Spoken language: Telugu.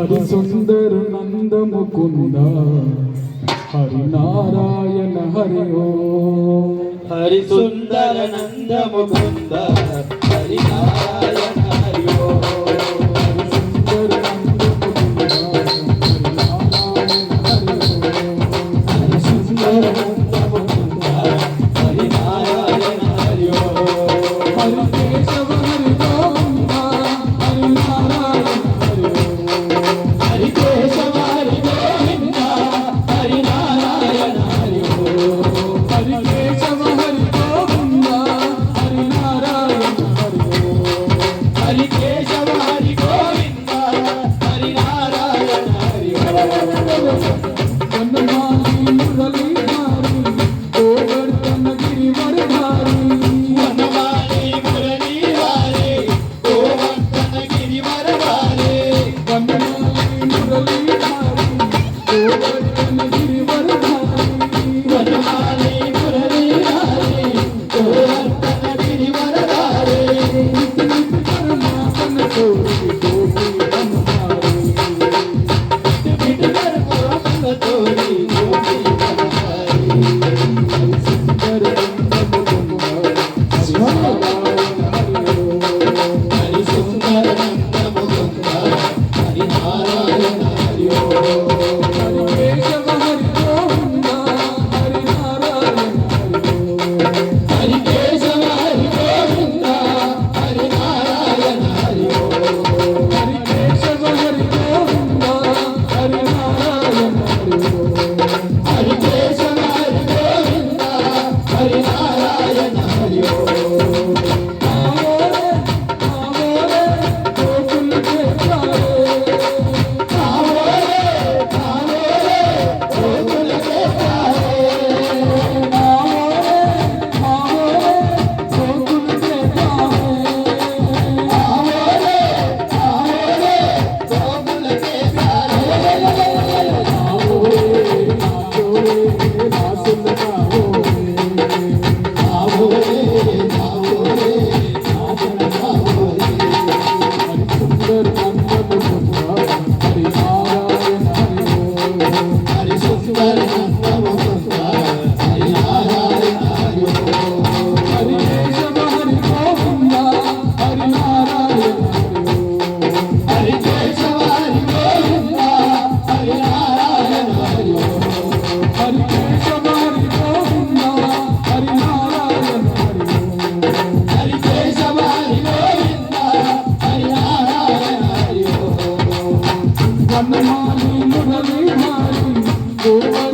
హరి సుందర నందముకుంద. హరి నారాయణ హరి ఓ. హరి సుందర నంద ముకుంద హరి నారాయణ హరి ఓ. ఓ Oh, ficou.